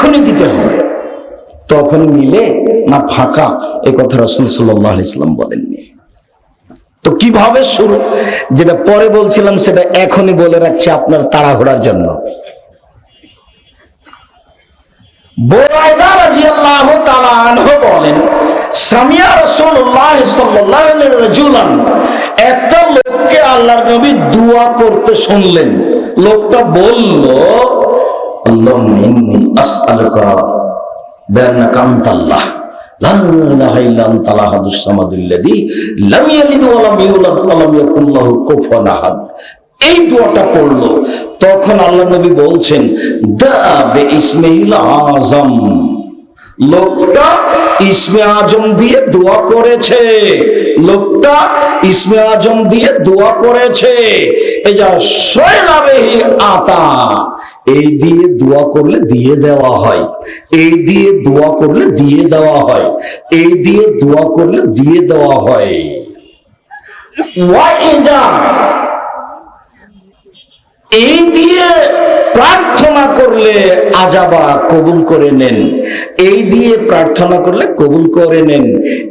এখনই দিতে হবে। তখন মিলে না ফাঁকা এ কথা রসুল সাল্লাহ ইসলাম বলেননি। তো কীভাবে শুরু? যেটা পরে বলছিলাম সেটা এখনই বলে রাখছি আপনার তাড়াহুড়ার জন্য। বলেন একটা লোককে আল্লাহর নবী দোয়া করতে শুনলেন। লোকটা বলল আল্লাহুম্মা ইন্নী আসআলুকা বিআন্নাকা আনতাল্লাহ। লা ইলাহা ইল্লা আনতা আল-আহাদুস সামাদুল্লাযী লাম ইয়ালিদ ওয়া লাম ইউলাদ ওয়া লাম ইয়াকুল লাহু কুফুয়ান আহাদ। এই দোয়াটা পড়ল। তখন আল্লাহ নবী বলছেন, দা বে ইসমাইল আজম লোকটা ইসমে আজম দিয়ে দোয়া করেছে। লোকটা ইসমে আজম দিয়ে দোয়া করেছে। এই যা সয়লাবেহি আতা। এই দিয়ে দোয়া করলে দিয়ে দেওয়া হয়। এই দিয়ে দোয়া করলে দিয়ে দেওয়া হয়। এই দিয়ে দোয়া করলে দিয়ে দেওয়া হয়। এই দিয়ে প্রার্থনা করলে আজাবা কবুল করে নেন। এই দিয়ে প্রার্থনা করলে কবুল করে নেন।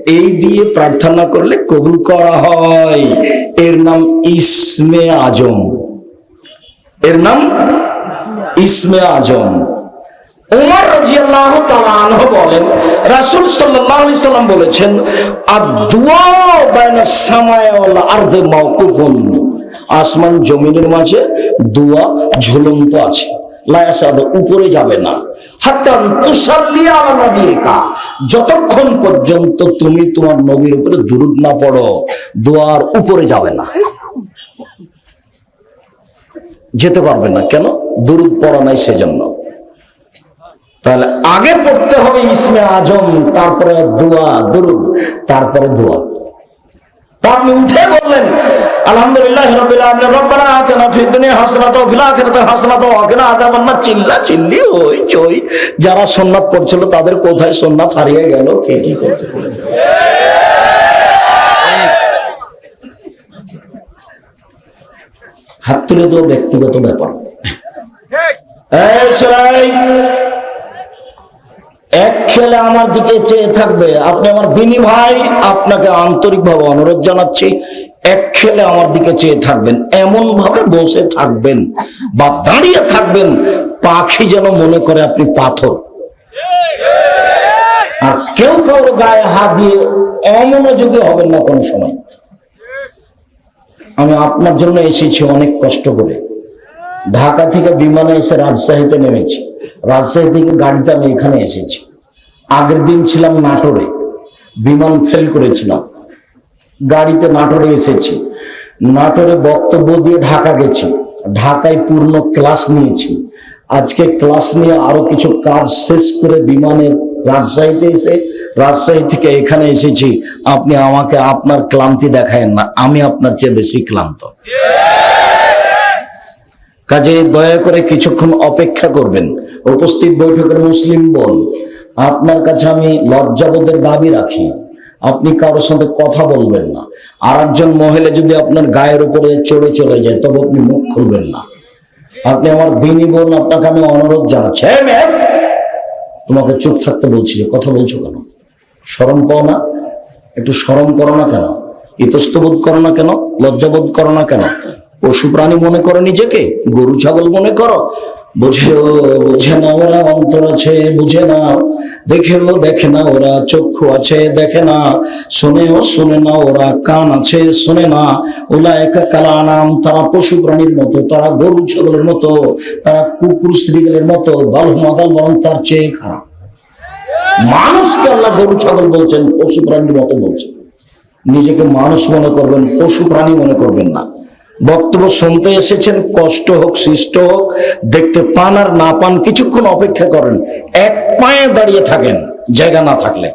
এই দিয়ে প্রার্থনা করলে কবুল করা হয়। এর নাম ইসমে আজম। এর নাম ইসমে আজম। উমর রাজিয়াল্লাহু বলেন সাল্লাম বলেছেন আদ-দুআ বাইনা মাওকুফুন। আসমান জমিনের মাঝে দোয়া ঝুলন্ত আছে। উপরে যাবে না। যতক্ষণ পর্যন্ত তুমি তোমার নবীর উপরে দুরুদ না পড়ো, দোয়ার উপরে যাবে না। যেতে পারবে না। কেন? দুরুদ পড়া নাই সেজন্য। তাহলে আগে পড়তে হবে ইসমে আজম, তারপরে দোয়া, দুরুদ, তারপরে দোয়া। আপনি উঠে বললেন, আলহামদুলিল্লাহ রাব্বিল রব্বানা আতিনা ফিদ দুনিয়া হাসানাতাও ফিল আখিরাতি হাসানাতাও ওয়া কিনা আযাবান্নার চিল্লা চিল্লি, ওই চই। যারা সুন্নাত পড়ছিল তাদের কোথায় সুন্নাত হারিয়ে গেল, কে কি করতে হাত তুলে তো ব্যক্তিগত ব্যাপার। এক ছেলে আমার দিকে চেয়ে থাকবে। আপনি আমার দিনী ভাই, আপনাকে আন্তরিকভাবে অনুরোধ জানাচ্ছি, এক ছেলে আমার দিকে চেয়ে থাকবেন এমন ভাবে বসে থাকবেন বা দাঁড়িয়ে থাকবেন, পাখি যেন মনে করে আপনি পাথর। আর কেউ কারোর গায়ে হাত দিয়ে অমনোযোগী হবেন না কোনো সময়। আমি আপনার জন্য এসেছি অনেক কষ্ট করে। ঢাকা থেকে বিমানে এসে রাজশাহীতে নেমেছি। রাজশাহী থেকে গাড়িতে আমি এখানে এসেছি। আগের দিন ছিলাম নাটোরে। বিমান ফেল করেছিলাম। গাড়িতে নাটোরে এসেছি। নাটোরে বক্তব্য দিয়ে ঢাকা গেছি। ঢাকায় পূর্ণ ক্লাস নিয়েছি। আজকে ক্লাস নিয়ে আরও কিছু কাজ শেষ করে বিমানে রাজশাহীতে এসে, রাজশাহী থেকে এখানে এসেছি। আপনি আমাকে আপনার ক্লান্তি দেখায়েন না। আমি আপনার চেয়ে বেশি ক্লান্ত। কাজে দয়া করে কিছুক্ষণ অপেক্ষা করবেন। উপস্থিত বৈঠকের মুসলিম বল আপনার কাছে আমি লজ্জাবোধের দাবি রাখি। আপনি কারোর সাথে কথা বলবেন না। আর একজন মহিলা যদি আপনার গায়ের উপরে চড়ে চলে যায়, তবে আপনি মুখ খুলবেন না। আপনি আমার দিনই বোন, আপনাকে আমি অনুরোধ জানাচ্ছি। তোমাকে চুপ থাকতে বলছি কথা বলছো কেন? শরম পাও না? একটু শরম করো না কেন? ইতস্তবোধ করো না কেন? লজ্জাবোধ করো না কেন? পশু প্রাণী মনে করো নিজেকে, গরু, ছাগল মনে করো। বুঝেও, বুঝে না ওরা, অন্তর আছে, বুঝে না দেখেও, দেখে না ওরা, চক্ষু আছে, দেখে না শুনেও, শুনে না ওরা, কান আছে, শুনে না। ওলা একা কালা তারা পশু প্রাণীর মতো, তারা গরু, ছাগলের মতো, তারা কুকুর, শ্রীগেলের মতো বালহমাদাল বরং তার চেয়ে খারাপ। মানুষকে আল্লাহ গরু, ছাগল বলছেন, পশু প্রাণীর মতো বলছেন। নিজেকে মানুষ মনে করবেন, পশু প্রাণী মনে করবেন না। বক্তব্য শুনতে এসেছেন, কষ্ট হোক, সৃষ্ট হোক, দেখতে পান আর না পান কিছুক্ষণ অপেক্ষা করেন। এক পায়ে দাঁড়িয়ে থাকেন, জায়গা না থাকলে।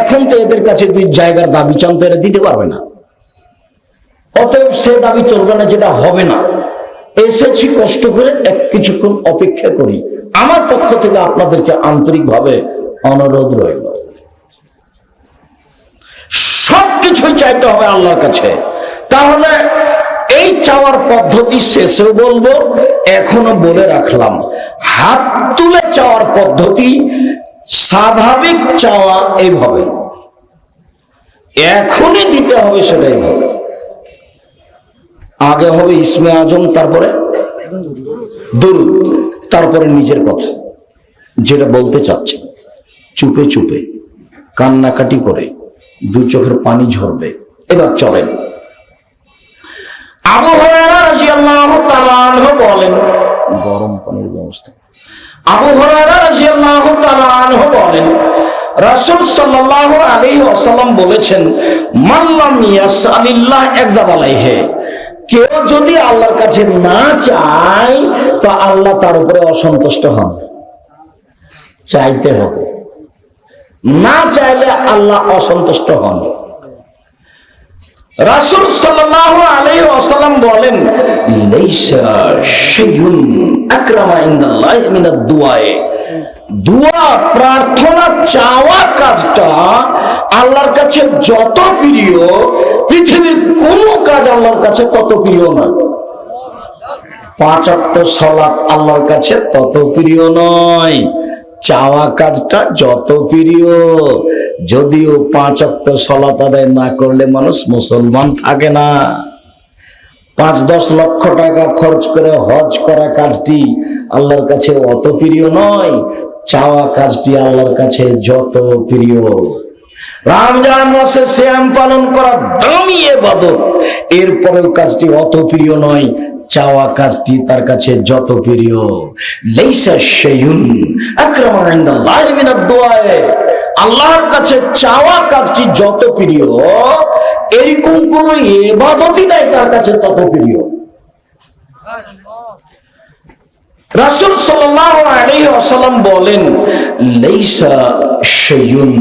এখন তো এদের কাছে দুই জায়গার দাবি চান তো এরা দিতে পারবে না। অতএব সে দাবি চলবে না, যেটা হবে না। এসেছি কষ্ট করে এক কিছুক্ষণ অপেক্ষা করি। আমার পক্ষ থেকে আপনাদেরকে আন্তরিকভাবে অনুরোধ রইল। সবকিছুই চাইতে হবে আল্লাহর কাছে। তাহলে এই চাওয়ার পদ্ধতি শেষেও বলব, এখনও বলে রাখলাম। হাত তুলে চাওয়ার পদ্ধতি, স্বাভাবিক চাওয়া এইভাবে। এখনই দিতে হবে সেটাই হবে আগে হবে ইসমে আজম, তারপরে দরুদ, তারপরে নিজের কথা, যেটা বলতে চাচ্ছে চুপে চুপে, কান্নাকাটি করে, দু চোখের পানি ঝরবে। এবার চলেন। আবু হুরায়রা রাদিয়াল্লাহু তাআলা বলেন গরম পানির ব্যবস্থা। আবু হুরায়রা রাদিয়াল্লাহু তাআলা বলেন রাসূল সাল্লাল্লাহু আলাইহি ওয়াসাল্লাম বলেছেন লাম ইয়াসআলিল্লাহ একযাব আলাইহি কেউ যদি আল্লাহর কাছে না চায় তো আল্লাহ তার উপরে অসন্তুষ্ট হন। চাইতে হবে। না চাইলে আল্লাহ অসন্তুষ্ট হন। রাসূল সাল্লাল্লাহু আলাইহি ওয়াসাল্লাম বলেন, লাইসা শাইউন আকরামা ইনদাল্লাহি মিনাদ দুআয়ে। দোয়া, প্রার্থনা, চাওয়া কাজটা আল্লাহর কাছে যত প্রিয়, পৃথিবীর কোনো কাজ আল্লাহর কাছে তত প্রিয় না। পাঁচ অক্ট সলাৎ আল্লাহর কাছে তত প্রিয় নয়। চাওয়া কাজটা যত প্রিয়। যদিও পাঁচ অক্ট সলাৎ আদায় না করলে মানুষ মুসলমান থাকে না। পাঁচ দশ লক্ষ টাকা খরচ করে হজ করা কাজটি আল্লাহর কাছে অত প্রিয় নয়, চাওয়া কাজটি আল্লাহর কাছে যত প্রিয়। রমজান মাসে শ্যাম পালন করা দামি এবাদত, এরপরেও কাজটি অত প্রিয় নয় চাওয়া কাজটি তার কাছে যত প্রিয়। আল্লাহর কাছে চাওয়া কাজটি যত প্রিয়, এরকম কোন এবাদতই নাই তার কাছে তত প্রিয়। রাসূল সাল্লাল্লাহু আলাইহি ওয়াসাল্লাম বলেন, লাইসা শাইউন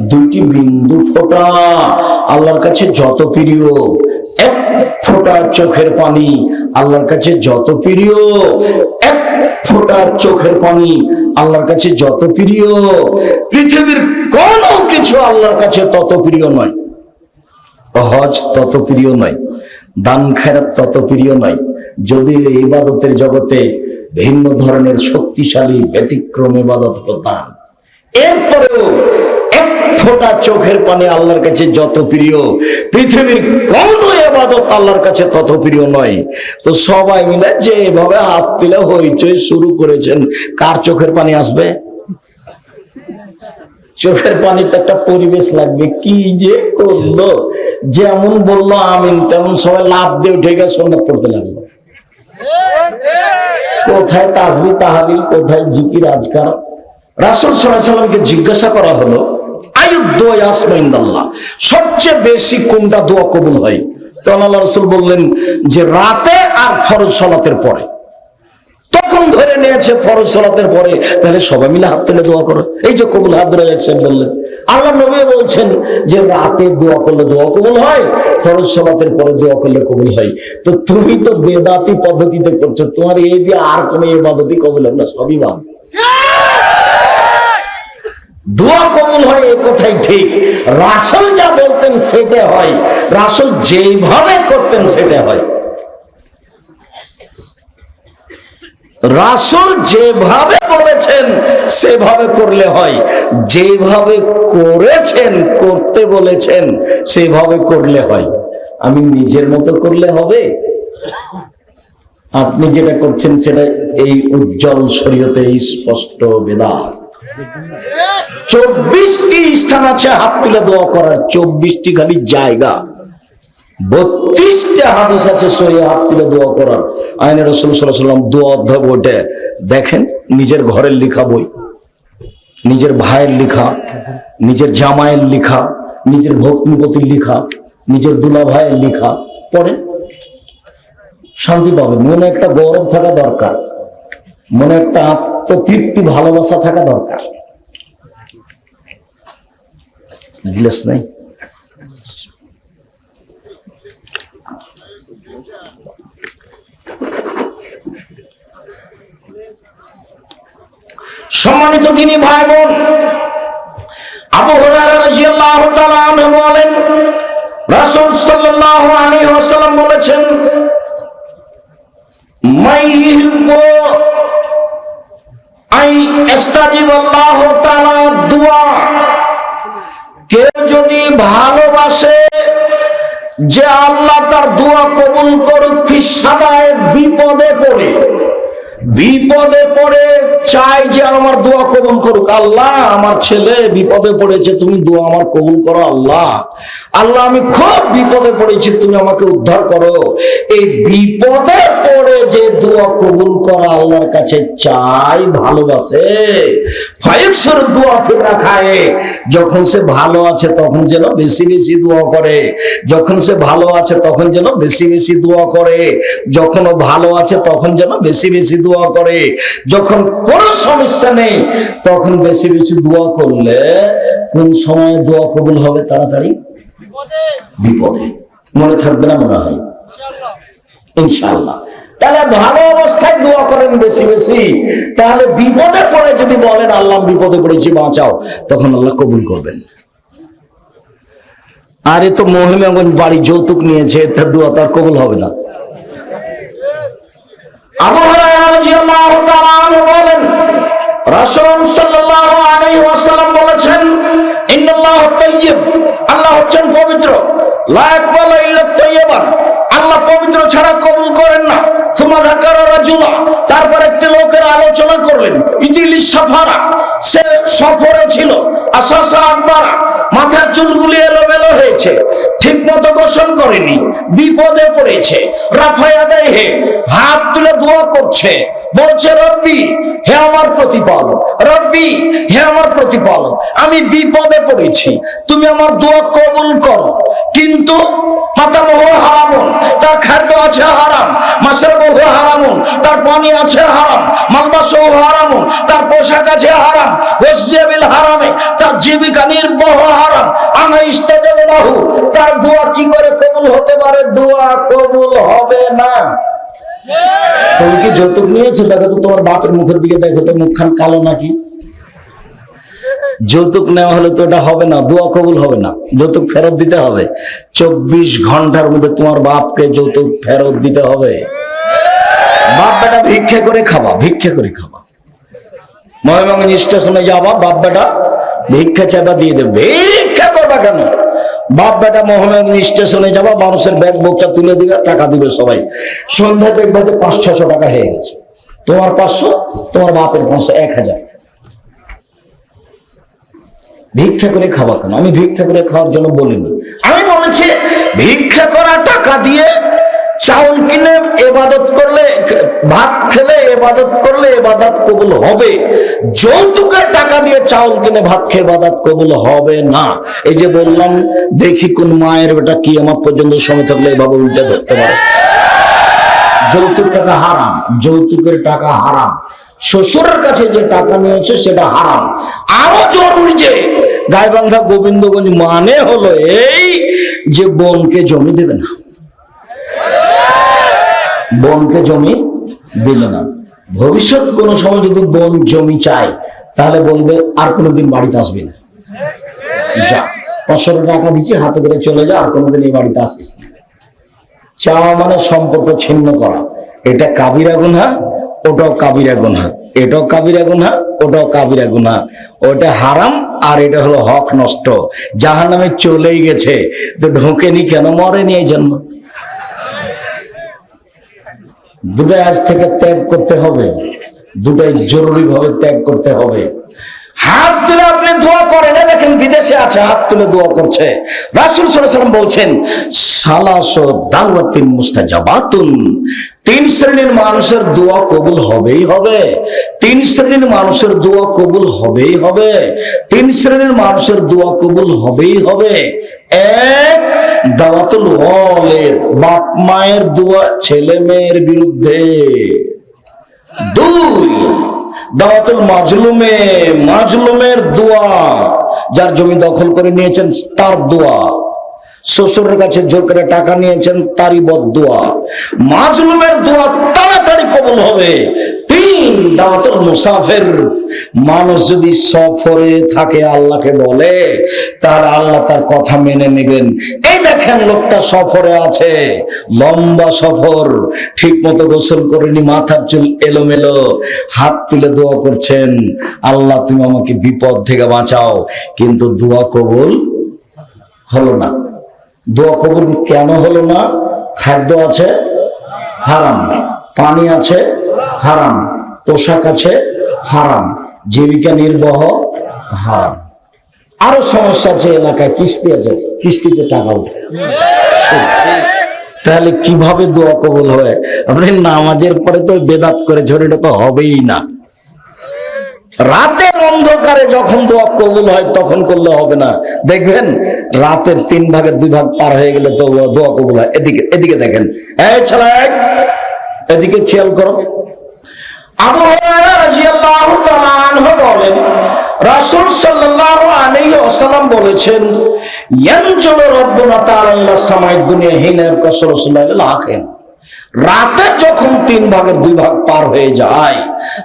দুইটি বিন্দু ফোঁটা। আল্লাহর কাছে যত প্রিয়, এক ফোঁটা চোখের পানি। আল্লাহর কাছে যত প্রিয়, এক ফোঁটা চোখের পানি। আল্লাহর কাছে যত প্রিয়, পৃথিবীর কোনো কিছু আল্লাহর কাছে তত প্রিয় নয়। হজ তত প্রিয় নয়। দান খায়রাত তত প্রিয় নয়। যদি ইবাদতের জগতে ভিন্ন ধরনের শক্তিশালী, ব্যতিক্রম ইবাদত হলো দান এরপরেও এক ফোঁটা চোখের পানি আল্লাহর কাছে যত প্রিয়, পৃথিবীর কোন এবাদত আল্লাহর কাছে তত প্রিয় নয়। তো সবাই মিলে যে এভাবে হাত তুলে হইচই শুরু করেছেন, কার চোখের পানি আসবে? চোখের পানির তো একটা পরিবেশ লাগবে, কি যে করল, যেমন বলল আমিন, তেমন সবাই লাভ দিয়ে উঠে গেছে সন্ন্যত পড়তে লাগল। কোথায় তাসবি তাহালিল, কোথায় জিকির আজকার? রাসুল সাল্লামকে জিজ্ঞাসা করা হলো সবচেয়ে বেশি কোনটা দোয়া কবুল বললেন যে, রাতে আর ফরজ সলাতের পরে। তখন ধরে নিয়েছে, ফরজ সলাতের পরে। তাহলে সবাই মিলে হাত তুলে দোয়া করো। এই যে কবুল হাত ধরে যাচ্ছেন বললেন। আল্লাহ নবী বলছেন যে রাতে দোয়া করলে দোয়া কবুল হয়, ফরজ সলাতের পরে দোয়া করলে কবুল হয়। তো তুমি তো বেদাতি পদ্ধতিতে করছ, তোমার এই দিয়ে আর কোনো এবাদতি কবুল হবে না, সবই বাদ দোয়া কবুল হয় এ কথাই ঠিক। রাসল যা বলতেন সেটা হয়, রাসল যেভাবে করতেন সেটা হয়। রাসুল যেভাবে বলেছেন, সেভাবে করলে হয়। যেভাবে করেছেন, করতে বলেছেন, সেভাবে করলে হয়। আমি নিজের মতো করলে হবে? আপনি যেটা করছেন, সেটা এই উজ্জ্বল শরীয়তে স্পষ্ট বেদা। চব্বিশটি স্থান আছে, হাত তুলে দোয়া করার। চব্বিশটি খালি জায়গা। বত্রিশটা হাদিস আছে সহি হাত তুলে দোয়া করার। আইনে রসুল সাল্লাম দোয়া অধ্যায় বইটা দেখেন, নিজের ঘরের লেখা বই, নিজের ভাইয়ের লেখা, নিজের জামাইয়ের লেখা, নিজের ভগ্নিপতির লেখা, নিজের দুলা ভাইয়ের লেখা। পড়েন শান্তি পাবেন মনে একটা গৌরব থাকা দরকার, মনে একটা আত্মতৃপ্তি, ভালোবাসা থাকা দরকার। নাই? সম্মানিত তিনি ভাই বোন, আবু বলেন, রাসূল সাল্লাল্লাহু আলাইহি ওয়াসাল্লাম বলেছেন কেউ যদি ভালোবাসে যে আল্লাহ তার দোয়া কবুল করুক বিপদে পড়ে। বিপদে পড়ে চাই যে আমার দোয়া কবুল করুক। আল্লাহ, আমার ছেলে বিপদে পড়েছে, তুমি দোয়া আমার কবুল করো, আল্লাহ। আল্লাহ, আমি খুব বিপদে পড়েছি, তুমি আমাকে উদ্ধার করো। এই বিপদে পড়ে যে দোয়া কবুল করা আল্লাহর কাছে চাই, ভালোবাসে। ফাইকসর দোয়া ফিরা খায়। যখন সে ভালো আছে, তখন যেন বেশি বেশি দোয়া করে। যখন সে ভালো আছে, তখন যেন বেশি বেশি দোয়া করে। যখন ভালো আছে, তখন যেন বেশি বেশি দোয়া করে। যখন কোনো সমস্যা নেই তখন বেশি বেশি দোয়া করলে কোন সময়ে দোয়া কবুল হবে তাড়াতাড়ি? বিপদে। মনে থাকবে না মনে হয়? ইনশাআল্লাহ। তাহলে ভালো অবস্থায় দোয়া করেন বেশি বেশি। তাহলে বিপদে পড়ে যদি বলেন আল্লাহ বিপদে পড়েছি বাঁচাও তখন আল্লাহ কবুল করবেন। আরে তো মহিমাগঞ্জ বাড়ি যৌতুক নিয়েছে তার দোয়া তার কবুল হবে না। আবু হুরায়রা রাদিয়াল্লাহু বলেন, রাসূল সাল্লাল্লাহু আল্লাহ পবিত্র। ছাড়া কবুল করেন না। সুমা যাকারা রাজুলা। তারপর একটি লোকের আলোচনা করলেন, ইতিলি সাফারা সে সফরে ছিল। আসাসা আকবারা, মাথার চুলগুলি এলোমেলো হয়েছে ঠিক মতো গোসল করেনি, বিপদে পড়েছে। রাফায়া দেয় হে হাত তুলে দোয়া করছে, বলছে, রব্বি, হে আমার প্রতিপালক, রব্বি, হে আমার প্রতিপালক, আমি বিপদে পড়েছি, তুমি আমার দোয়া কবুল করো। কিন্তু মাতা মোহ হারামন, তার খাদ্য আছে হারাম মাসের বহু হারামন, তার পানি আছে হারাম মালবাস হারামন, তার পোশাক আছে হারাম হারামে, তার জীবিকা নির্বাহ হারাম আনা তার দোয়া কি করে কবুল হতে পারে? দোয়া কবুল হবে না। তুমি কি যৌতুক নিয়েছো? দেখো তো তোমার বাপের মুখের দিকে দেখো তো, মুখখান কালো নাকি? যৌতুক নেওয়া হলে তো এটা হবে না, দোয়া কবুল হবে না। যৌতুক ফেরত দিতে হবে। চব্বিশ ঘণ্টার মধ্যে তোমার বাপকে যৌতুক ফেরত দিতে হবে। বাপ বেটা ভিক্ষে করে খাবা, ভিক্ষে করে খাবা। ময়মঙ্গল স্টেশনে যাবা, বাপ বেটা ভিক্ষা চাইবা দিয়ে দেবে। ভিক্ষা করবা কেন? বাপ বেটা মোহামেদন স্টেশনে যাবা, মানুষের ব্যাগ বোকচা তুলে দিবে, টাকা দিবে সবাই। সন্ধ্যা দেখবে যে পাঁচ ছশো টাকা হয়ে গেছে। তোমার পাঁচশো, তোমার বাপের পাঁচশো, এক হাজার। ভিক্ষা করে খাওয়া কেন? আমি ভিক্ষা করে খাওয়ার জন্য বলিনি। আমি বলেছি, ভিক্ষা করা টাকা দিয়ে চাউল কিনে এবাদত করলে, ভাত খেলে এবাদত করলে এবাদত কবুল হবে। যৌতুকের টাকা দিয়ে চাউল কিনে ভাত খেয়ে এবাদত কবুল হবে না। এই যে বললাম, দেখি কোন মায়ের বেটা কি আমার পর্যন্ত সময় থাকলে এভাবে উল্টে ধরতে পারে। যৌতুক টাকা হারাম, যৌতুকের টাকা হারাম। শ্বশুরের কাছে যে টাকা নিয়েছে সেটা হারাম। আরও জরুরি যে গাইবান্ধা গোবিন্দগঞ্জ মানে হলো এই যে বোনকে জমি দেবে না। বোনকে জমি দিলে না। ভবিষ্যৎ কোন সময় যদি বোন জমি চায়, তাহলে বলবে আর কোনোদিন বাড়িতে আসবে না। যা, পাঁচশো টাকা দিচ্ছি, হাতে করে চলে যা, আর কোনোদিন এই বাড়িতে আসিস চাওয়া মানে সম্পর্ক ছিন্ন করা। এটা কাবিরা গুনহা, ওটাও কাবিরা গুনহা। এটাও কাবিরা গুনহা, ওটাও কাবিরা গুনহা। ওটা হারাম আর এটা হলো হক নষ্ট। যাহার নামে চলেই গেছে। তো ঢোকেনি কেন, মরেনি এই জন্য? দুটাই আজ থেকে ত্যাগ করতে হবে। দুটাই জরুরি ভাবে ত্যাগ করতে হবে। হাত তুলে আপনি দোয়া করেন। দেখেন, বিদেশে আছে, হাত তুলে দোয়া করছে। রাসুল সাল্লাম বলছেন, সালাস দাওয়াতিন মুস্তাজাবাতুন। তিন শ্রেণির মানুষের দোয়া কবুল হবেই হবে। তিন শ্রেণির মানুষের দোয়া কবুল হবেই হবে। তিন শ্রেণির মানুষের দোয়া কবুল হবেই হবে। এক, দাওয়াতুল ওয়ালেদ, বাপ মায়ের দোয়া ছেলে মেয়ের বিরুদ্ধে। দুই, দাওয়াতুল মাজলুমে, মাজলুমের দোয়া, যার জমি দখল করে নিয়েছেন তার দোয়া। শ্বশুরের কাছে জোর করে টাকা নিয়েছেন, তারই বদোয়া মাজলুমের দোয়া তাড়াতাড়ি কবল হবে। তিন দাওয়াতুল মুসাফির। মানুষ যদি সফরে থাকে, আল্লাহকে বলে, তার আল্লাহ তার কথা মেনে নেবেন। এই দেখেন লোকটা সফরে আছে। লম্বা সফর। ঠিক মতো গোসল করেনি, মাথার চুল এলোমেলো। হাত তুলে দোয়া করছেন, আল্লাহ, তুমি আমাকে বিপদ থেকে বাঁচাও। কিন্তু দোয়া কবুল হলো না। দোয়া কবুল কেন হলো না? খাদ্য আছে? হারাম। পানি আছে? হারাম। পোশাক আছে? হারাম। জীবিকা নির্বাহ? হারাম। আরও সমস্যা আছে এলাকায়, কিস্তি আছে। কিস্তিতে টাকা উঠে। তাহলে কীভাবে দোয়া কবুল হবে আপনি নামাজের পরে তো বেদাত করে এটা তো হবেই না। রাতের অন্ধকারে যখন দোয়া কবুল হয়, তখন করলে হবে না। দেখবেন, রাতের তিন ভাগের দুই ভাগ পার হয়ে গেলে তো দোয়া কবুল হয়। এদিকে এদিকে দেখেন। এই ছেলে, এদিকে খেয়াল করো। বলেছেন সামাই দুনিয়া হিনা কাসর রাসূলুল্লাহ রাতের যখন তিন ভাগের দুই ভাগ পার হয়ে যায়,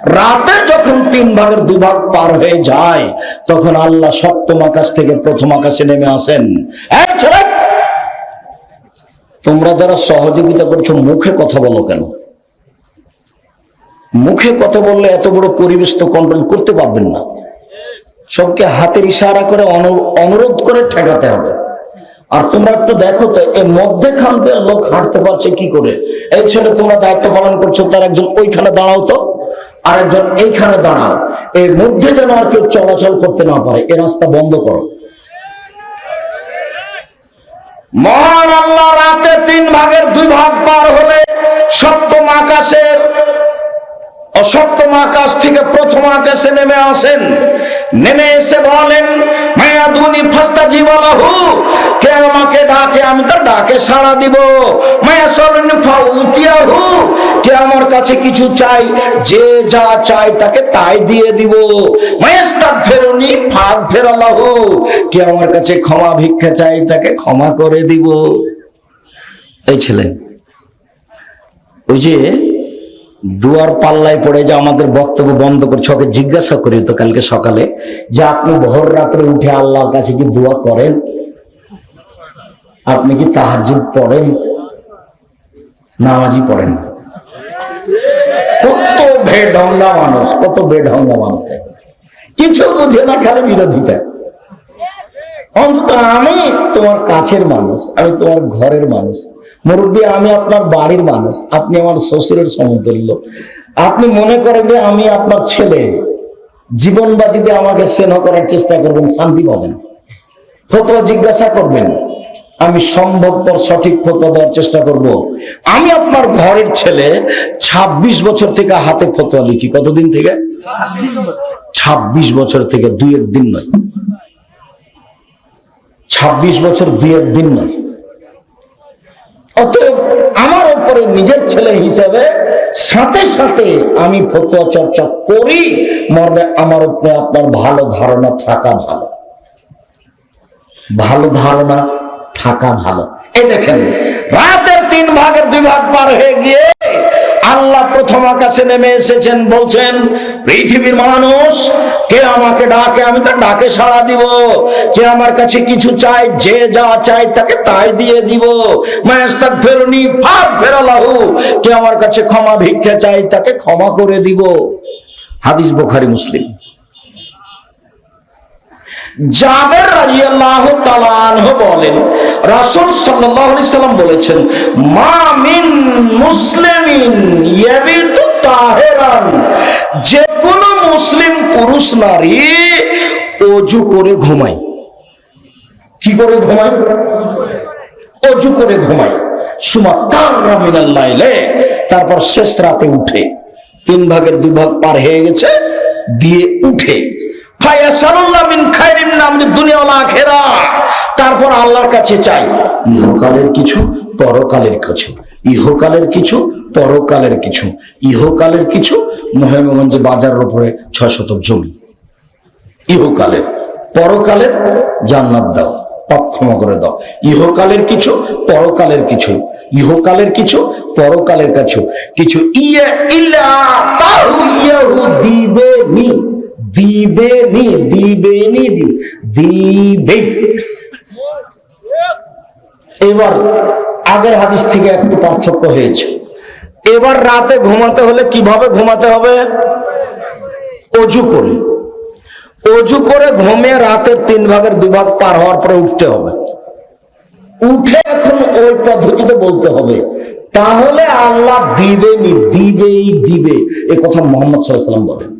রাতে যখন তিন ভাগের দুই ভাগ পার হয়ে যায়, তখন আল্লাহ সপ্তম আকাশ থেকে প্রথম আকাশে নেমে আসেন। তোমরা যারা সহযোগিতা করছ, মুখে কথা বলো কেন? মুখে কথা বললে এত বড় পরিবেশ তো কন্ট্রোল করতে পারবেন না। সবকে হাতের ইশারা করে অনু- অনুরোধ করে ঠেকাতে হবে। আর তোমরা একটু দেখো তো, এর মধ্যে খান দিয়ে লোক হাঁটতে পারছে কি করে? এই ছেলে তোমরা দায়িত্ব পালন করছ, তার একজন ওইখানে দাঁড়াও তো, আর একজন এইখানে দাঁড়াও। এর মধ্যে যেন আর কেউ চলাচল করতে না পারে, এ রাস্তা বন্ধ করো। মহান আল্লাহ রাতে তিন ভাগের দুই ভাগ পার হলে সপ্তম আকাশের, অসপ্তম আকাশ থেকে প্রথম আকাশে নেমে আসেন। নেমে এসে বলেন দুনি ফাস্তা জীবলাহু কে আমাকে ডাকে, আমি ডাকে সাড়া দিব। কে আমার কাছে কিছু চাই যে যা চাই তাকে তাই দিয়ে দিব। মায়াস্তাক ফেরুনি, ফাঁক ফেরালাহু। কে আমার কাছে ক্ষমা ভিক্ষা চাই তাকে ক্ষমা করে দিব। এই ছেলে, ওই যে দুয়ার পাল্লায় পড়ে যে আমাদের বক্তব্য বন্ধ করছে ওকে জিজ্ঞাসা করি তো কালকে সকালে যে আপনি ভোর রাত্রে উঠে আল্লাহর কাছে কি দোয়া করেন? আপনি কি তাহাজ্জুদ পড়েন? নামাজি পড়েন। কত বেঢঙ্গা মানুষ, কত বেঢঙ্গা মানুষ। কিছু বুঝে না খালি বিরোধিতা। অন্তত আমি তোমার কাছের মানুষ, আমি তোমার ঘরের মানুষ। মুরব্বী, আমি আপনার বাড়ির মানুষ, আপনি আমার শ্বশুরের সমতুল্য আপনি মনে করেন যে আমি আপনার ছেলে। জীবন বাজিতে আমাকে স্নেহ করার চেষ্টা করবেন, শান্তি পাবেন। ফতোয়া জিজ্ঞাসা করবেন, আমি সম্ভবপর সঠিক ফতোয়া দেওয়ার চেষ্টা করব। আমি আপনার ঘরের ছেলে ২৬ বছর থেকে হাতে ফতোয়া লিখি। কতদিন থেকে? ২৬ বছর থেকে, দুই একদিন নয়। ছাব্বিশ বছর, দুই একদিন নয়। অতএব আমার উপরে নিজের ছেলে হিসেবে সাথে সাথে আমি ফতোয়া চর্চা করি, মর্মে আমার উপরে আপনার ভালো ধারণা থাকা ভালো। ভালো ধারণা থাকা ভালো। এই দেখেন, রাতের তিন ভাগের দুই ভাগ পার হয়ে গিয়ে আল্লাহ প্রথম আকাশে নেমে এসেছেন, বলছেন, পৃথিবীর মানুষ কে আমাকে ডাকে? আমি তার ডাকে সাড়া দিব। কে আমার কাছে কিছু চাই যে যা চাই তাকে তাই দিয়ে দিব। মায়াস্তাক ফেরুনি ফাঁক ফেরালাহু। কে আমার কাছে ক্ষমা ভিক্ষা চাই তাকে ক্ষমা করে দিব। হাদিস বোখারি, মুসলিম। জাবের রাদিয়াল্লাহু তাআলা আনহু বলেন রাসূল সাল্লাম বলেছেন, মা মিন মুসলিমিন তাহেরান। যে কোন মুসলিম পুরুষ নারী অজু করে ঘুমায়। কি করে ঘুমায়? অজু করে ঘুমায়। সুমা তার মিনাল লাইলে, তারপর শেষ রাতে উঠে। তিন ভাগের দুই ভাগ পার হয়ে গেছে, দিয়ে উঠে। তারপর আল্লাহর কাছে চাই, ইহকালের কিছু, পরকালের কিছু। ইহকালের কিছু, পরকালের কিছু। ইহকালের কিছু, মহেমগঞ্জ বাজারের উপরে ছয় শতক জমি। ইহকালের, পরকালের জান্নাত দাও, পাপ করে দাও। ইহকালের কিছু, পরকালের কিছু। ইহকালের কিছু, পরকালের কিছু। কিছু ইয়া ইল্লা তাহু ইয়া দিবে নি দিবে নি দিবে এবার আগের হাদিস থেকে একটু পার্থক্য হয়েছে। এবার রাতে ঘুমাতে হলে কীভাবে ঘুমাতে হবে? অজু করে। অজু করে ঘুমিয়ে রাতের তিন ভাগের দুভাগ পার হওয়ার পরে উঠতে হবে। উঠে এখন ওই পদ্ধতিতে বলতে হবে। তাহলে আল্লাহ দিবে নি দিবেই দিবে। এ কথা মোহাম্মদ সাল্লাম বলেন।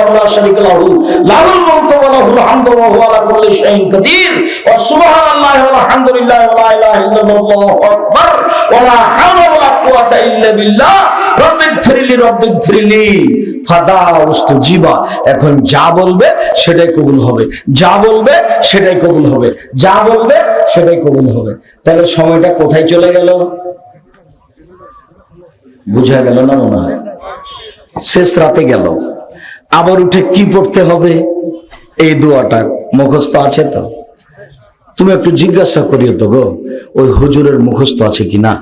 এখন যা বলবে সেটাই কবুল হবে। যা বলবে সেটাই কবুল হবে। যা বলবে সেটাই কবুল হবে। তাহলে সময়টা কোথায় চলে গেল? বুঝা গেল না মনে হয়? শেষ রাতে গেল। আবার উঠে কি পড়তে হবে? এই দোয়াটা মুখস্থ আছে তো? তুমি একটু জিজ্ঞাসা করিও তো গো, ওই হুজুরের মুখস্থ আছে কি না